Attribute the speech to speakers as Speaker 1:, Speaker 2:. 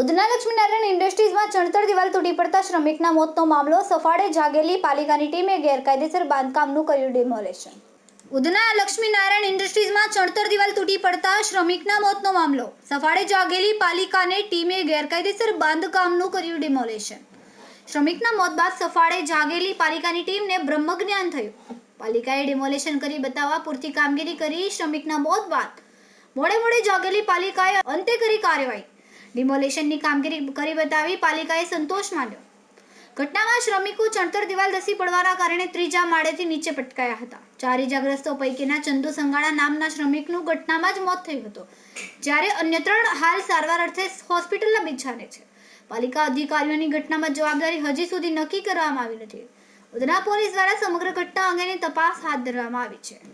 Speaker 1: ઉધના લક્ષ્મીનારાયણ ઇન્ડસ્ટ્રીઝમાં ચણતર દિવાલ તૂટી પડતા શ્રમિકના મોતનો મામલો, સફાળે જાગેલી પાલિકાની ટીમે ગેરકાયદેસર બાંધકામનું કર્યું ડિમોલેશન ઉધના લક્ષ્મીનારાયણ ઇન્ડસ્ટ્રીઝમાં ચણતર દિવાલ તૂટી પડતા શ્રમિકના મોતનો મામલો, સફાળે જાગેલી પાલિકાને ટીમે ગેરકાયદેસર બાંધકામનું કર્યું ડિમોલેશન શ્રમિકના મોત બાદ સફાળે જાગેલી પાલિકાની ટીમને બ્રહ્મજ્ઞાન થયું. પાલિકાએ ડિમોલેશન કરી બતાવવા પૂરતી કામગીરી કરી શ્રમિકના મોત બાદ. મોડે મોડે જાગેલી પાલિકાએ અંતે કરી કાર્યવાહી. ડિમોલેશનની કામગીરી કરી બતાવી પાલિકાએ સંતોષ માન્યો. ઘટનામાં શ્રમિકો ચણતર દિવાલ ધસી પડવાના કારણે ત્રીજા માળેથી નીચે પટકાયા હતા. ચાર ઇજાગ્રસ્તો પૈકીના ચંદુ સંગાણા નામના શ્રમિકનું ઘટનામાં જ મોત થયું હતું, જ્યારે અન્ય ત્રણ હાલ સારવાર અર્થે હોસ્પિટલના બિછાને છે. પાલિકા અધિકારીઓની ઘટનામાં જવાબદારી હજી સુધી નક્કી કરવામાં આવી નથી. ઉધના પોલીસ દ્વારા સમગ્ર ઘટના અંગેની તપાસ હાથ ધરવામાં આવી છે.